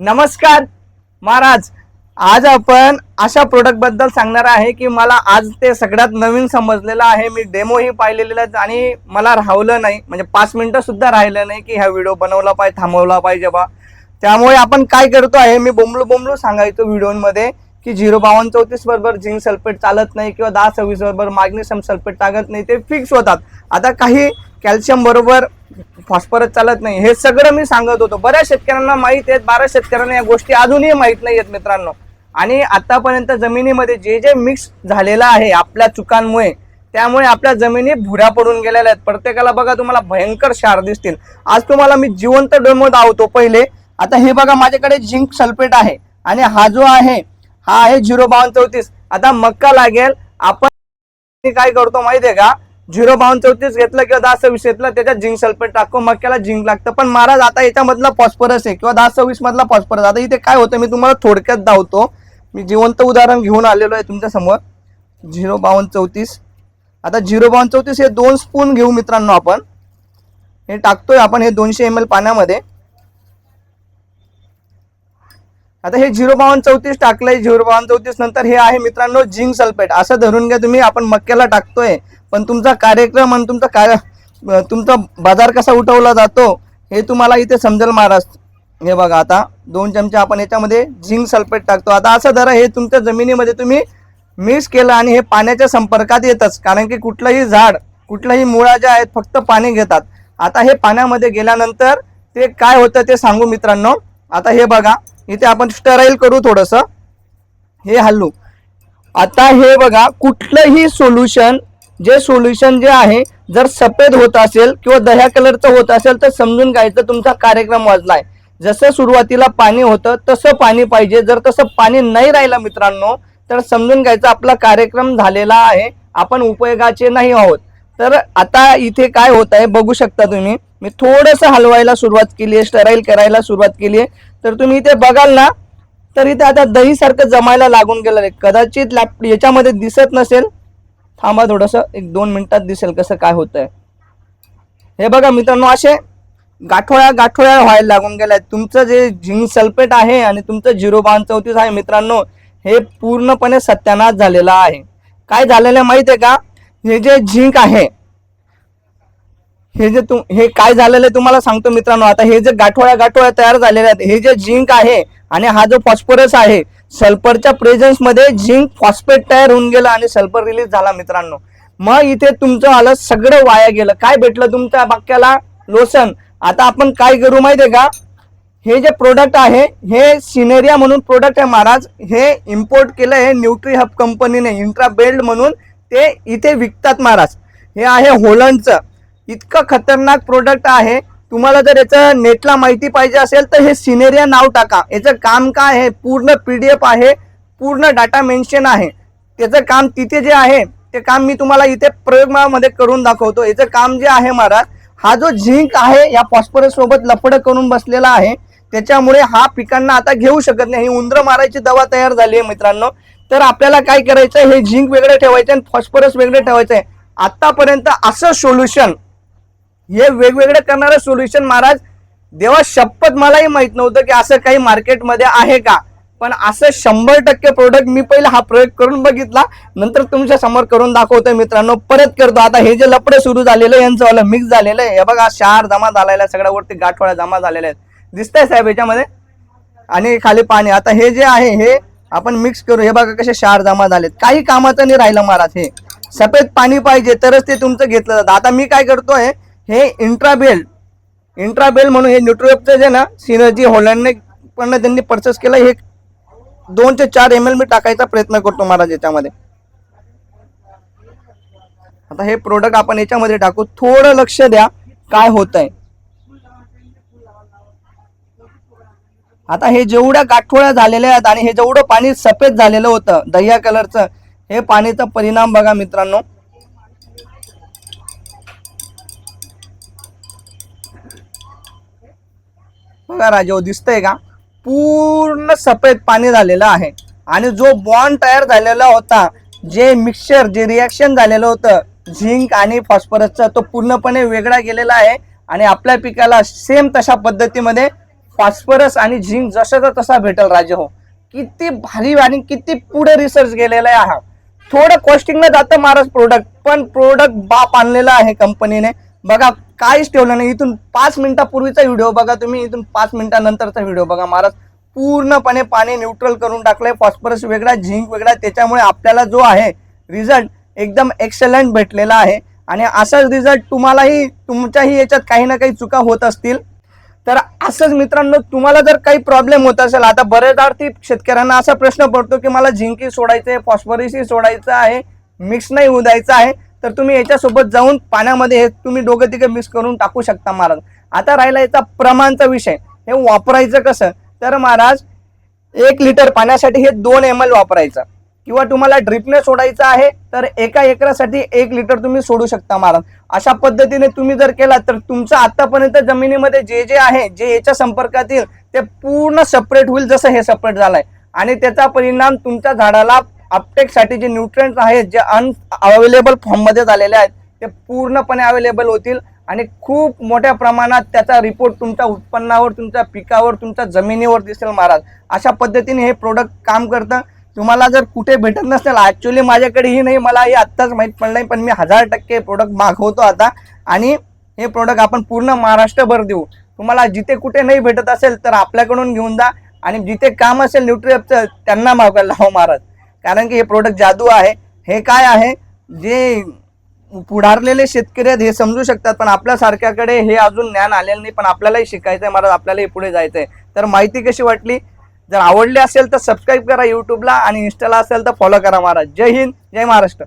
नमस्कार महाराज. आज आपण अशा प्रोडक्टबद्दल सांगणार आहे की मला आज ते सगळ्यात नवीन समजलेलं आहे. मी डेमो ही पाहिलेले आणि मला राहवलं नाही. म्हणजे पाच मिनिटं सुद्धा राहिलं नाही की हा व्हिडिओ बनवला पाहिजे थांबवला पाहिजे बा. त्यामुळे आपण काय करतो आहे मी बोंबलू बोंबलू सांगायचो व्हिडिओमध्ये की झिरो बावन्न चौतीस बरोबर झिंक सल्फेट चालत नाही किंवा दहा सव्वीस बरोबर मॅग्नेशियम सल्फेट टाकत नाही ते फिक्स होतात. आता काही कॅल्शियम बरोबर फॉस्फरस चालत नाही. हे सगळं मी सांगत होतो. बऱ्याच शेतकऱ्यांना माहीत आहेत बऱ्याच शेतकऱ्यांना या गोष्टी अजूनही माहीत नाही आहेत मित्रांनो. आणि आतापर्यंत जमिनीमध्ये जे जे मिक्स झालेलं आहे आपल्या चुकांमुळे त्यामुळे आपल्या जमिनी भुऱ्या पडून गेलेल्या आहेत. प्रत्येकाला बघा तुम्हाला भयंकर क्षार दिसतील. आज तुम्हाला मी जिवंत डेमो दावतो पहिले. आता हे बघा माझ्याकडे झिंक सल्फेट आहे. आणि हा जो आहे हा आहे झिरो बावन्न चौतीस. आता मक्का लागेल. आपण काय करतो माहितीये का? झिरो बावन्न चौतीस घेतलं किंवा दहा सव्वीस घेतलं त्याच्यात झिंक सल्फेट टाकतो मक्याला झिंक लागतं. पण महाराज आता याच्यामधला फॉस्फरस आहे किंवा दहा सव्वीस मधला फॉस्फरस आता इथे काय होतं मी तुम्हाला थोडक्यात धावतो. मी जिवंत उदाहरण घेऊन आलेलो आहे तुमच्यासमोर. झिरो बावन्न चौतीस. आता झिरो बावन्न चौतीस हे दोन स्पून घेऊ मित्रांनो आपण. हे टाकतोय आपण हे दोनशे एम एल पाण्यामध्ये. आता हे झिरो बावन्न चौतीस टाकलंय झिरो बावन्न चौतीस नंतर हे आहे मित्रांनो झिंक सल्फेट. असं धरून घ्या तुम्ही आपण मक्याला टाकतोय पण तुमचा कार्यक्रम आणि तुमचा कार्य तुमचा बाजार कसा उठवला जातो हे तुम्हाला इथे समजेल महाराज. हे बघा आता दोन चमचे आपण याच्यामध्ये झिंक सल्फेट टाकतो. आता असं धरा हे तुमच्या जमिनीमध्ये तुम्ही मिक्स केलं आणि हे पाण्याच्या संपर्कात येतच कारण की कुठलंही झाड कुठल्याही मुळा ज्या आहेत फक्त पाणी घेतात. आता हे पाण्यामध्ये गेल्यानंतर ते काय होतं ते सांगू मित्रांनो. आता हे बघा इथे आपण स्टराईल करू थोडंसं. हे हल्लू. आता हे बघा कुठलंही सोल्युशन जे सोल्युशन जे आहे जर सफेद होत असेल किंवा दह्या कलरचं होत असेल तर समजून घ्यायचं तुमचा कार्यक्रम वाजलाय. जसं सुरुवातीला पाणी होतं तसं पाणी पाहिजे. जर तसं पाणी नाही राहिलं मित्रांनो तर समजून घ्यायचं आपला कार्यक्रम झालेला आहे. आपण उपयोगाचे नाही आहोत. तर आता इथे काय होत आहे बघू शकता तुम्ही. मी थोडंसं हलवायला सुरुवात केली आहे स्टराईल करायला सुरुवात केली आहे तर तुम्ही इथे बघाल ना तर इथे आता दही सारखं जमायला लागून गेलं आहे. कदाचित लॅप याच्यामध्ये दिसत नसेल. थांबा थोडंसं एक दोन मिनिटात दिसेल कसं काय होत आहे हे बघा मित्रांनो असे गाठोळ्या गाठोळ्या व्हायला लागून गेल्या तुमचं जे झिंक सल्फेट आहे आणि तुमचं झिरो बावन चौतीस आहे मित्रांनो हे पूर्णपणे सत्यानाश झालेला आहे. काय झालेलं आहे माहिती आहे का? हे जे झिंक आहे हे जे तुम हे काय झालेलं आहे तुम्हाला सांगतो मित्रांनो. आता हे जे गाठोळ्या गाठोळ्या तयार झालेल्या आहेत हे जे झिंक आहे आणि हा जो फॉस्फरस आहे सल्फरच्या प्रेझेन्समध्ये झिंक फॉस्फेट तयार होऊन गेला आणि सल्फर रिलीज झाला मित्रांनो. मग इथे तुमचं आलं सगळं वाया गेलं. काय भेटलं तुमच्या बाक्याला लोसन आता आपण काय करू माहितीये का? हे जे प्रोडक्ट आहे हे सिनेरिया म्हणून प्रोडक्ट आहे महाराज. हे इम्पोर्ट केलं आहे न्यूट्री हब कंपनीने इंट्रा बेल्ड म्हणून. ते इथे विकतात महाराज. हे आहे होलंडचं. इतकं खतरनाक प्रोडक्ट आहे. तुम्हाला जर याचं नेटला माहिती पाहिजे असेल तर हे सिनेरिया नाव टाका. याचं काम काय आहे? पूर्ण पीडीएफ आहे. पूर्ण डाटा मेन्शन आहे. त्याचं काम तिथे जे आहे ते काम मी तुम्हाला इथे प्रयोगमामध्ये करून दाखवतो. याचं काम जे आहे महाराज हा जो झिंक आहे या फॉस्फरस सोबत लफडं करून बसलेला आहे त्याच्यामुळे हा पिकांना आता घेऊ शकत नाही. ही उंदरं मारायची दवा तयार झाली आहे मित्रांनो. तर आपल्याला काय करायचं हे झिंक वेगळं ठेवायचं आणि फॉस्फरस वेगळं ठेवायचं आहे. आतापर्यंत असं सोल्युशन हे वेगवेगळे करणारं सोल्युशन महाराज देवा शपथ मलाही माहीत नव्हतं की असं काही मार्केटमध्ये आहे का? पण असं शंभर टक्के प्रोडक्ट मी पहिला हा प्रयोग करून बघितला. नंतर तुमच्यासमोर करून दाखवतोय मित्रांनो. परत करतो. आता हे जे लपडे सुरू झालेलं यांचं मिक्स झालेलं आहे. हे बघा शार जमा झालेला आहे. सगळ्या वरती जमा झालेल्या आहेत. दिसतंय साहेब याच्यामध्ये? आणि खाली पाणी. आता हे जे आहे हे आपण मिक्स करू. हे बघा कसे शार जमा झालेत. काही कामाचं नाही राहिलं महाराज हे. सफेद पाणी पाहिजे तरच ते तुमचं घेतलं जातं. आता मी काय करतोय हे इंट्राबेल इंट्राबेल म्हणून हे न्यूट्रोवेबचं जे ना सिनर्जी होलँडने पण त्यांनी परचेस केलं हे दोन ते चार एम एल मी टाकायचा प्रयत्न करतो महाराज याच्यामध्ये. आता हे प्रोडक्ट आपण याच्यामध्ये टाकू. थोडं लक्ष द्या काय होत आहे आता हे जेवढ्या गाठोळ्या झालेल्या आहेत आणि हे जेवढं पाणी सफेद झालेलं होतं दह्या कलरचं हे पाणीचा परिणाम बघा मित्रांनो. बघा राजा दिसतंय का? पूर्ण सफेद पाणी झालेलं आहे. आणि जो बॉन्ड तयार झालेला होता जे मिक्सचर जे रिॲक्शन झालेलं होतं झिंक आणि फॉस्फरसचा तो पूर्णपणे वेगळा गेलेला आहे. आणि आपल्या पिकाला सेम तशा पद्धतीमध्ये फॉस्फरस आणि झिंक जशाचा तसा भेटेल राजे हो. किती भारी आणि किती पुढे रिसर्च गेलेला आहे हा. थोडं कॉस्टिंगला जातं महाराज प्रोडक्ट पण प्रोडक्ट बाप आणलेला आहे कंपनीने बघा काहीच ठेवलं नाही. इथून पाच मिनिटापूर्वीचा व्हिडिओ बघा तुम्ही. इथून पाच मिनिटानंतरचा व्हिडिओ बघा. महाराज पूर्णपणे पाणी न्यूट्रल करून टाकलंय. फॉस्फरस वेगळा झिंक वेगळा. त्याच्यामुळे आपल्याला जो आहे रिझल्ट एकदम एक्सलंट भेटलेला आहे. आणि असाच रिझल्ट तुम्हालाही तुमच्याही याच्यात काही ना काही चुका होत असतील. तर असंच मित्रांनो तुम्हाला जर काही प्रॉब्लेम होत असेल आता बरेच शेतकऱ्यांना असा प्रश्न पडतो की मला झिंकी सोडायचं आहे फॉस्फरसही सोडायचं आहे मिक्स नाही होऊ द्यायचं आहे. तर तुम्ही याच्यासोबत जाऊन पाण्यामध्ये हे तुम्ही दोघं तिघं मिक्स करून टाकू शकता महाराज. आता राहिला याचा प्रमाणचा विषय. हे वापरायचं कसं? तर महाराज एक लिटर पाण्यासाठी हे दोन एम एल वापरायचं. किंवा तुम्हाला ड्रिपने सोडायचं आहे तर एका एकरासाठी एक लिटर तुम्ही सोडू शकता महाराज. अशा पद्धतीने तुम्ही जर केला तर तुमचं आतापर्यंत जमिनीमध्ये जे जे आहे जे याच्या संपर्कात येईल ते पूर्ण सपरेट होईल जसं हे सपरेट झालंय. आणि त्याचा परिणाम तुमच्या झाडाला अपटेकसाठी जे न्यूट्रंट आहेत जे अन अवेलेबल फॉर्ममध्ये झालेले आहेत ते पूर्णपणे अवेलेबल होतील. आणि खूप मोठ्या प्रमाणात त्याचा रिपोर्ट तुमच्या उत्पन्नावर तुमच्या पिकावर तुमच्या जमिनीवर दिसेल महाराज. अशा पद्धतीने हे प्रोडक्ट काम करतं. तुम्हाला जर कुठे भेटत नसेल ॲक्च्युली माझ्याकडेही नाही मला हे आत्ताच माहीत पडलं नाही पण मी हजार टक्के प्रोडक्ट मागवतो आता. आणि हे प्रोडक्ट आपण पूर्ण महाराष्ट्रभर देऊ. तुम्हाला जिथे कुठे नाही भेटत असेल तर आपल्याकडून घेऊन जा. आणि जिथे काम असेल न्यूट्रिअपचं त्यांना मागवायला लावा महाराज. कारण की हे प्रोडक्ट जादू आहे. हे काय आहे? जे पुढारलेले शेतकरी आहेत हे समजू शकतात पण आपल्यासारख्याकडे हे अजून ज्ञान आलेलं नाही पण आपल्यालाही शिकायचं आहे महाराज आपल्यालाही पुढे जायचं आहे तर माहिती कशी वाटली? जर आवडली असेल तर सबस्क्राईब करा युट्यूबला आणि इन्स्टाला असेल तर फॉलो करा महाराज. जय हिंद जय महाराष्ट्र.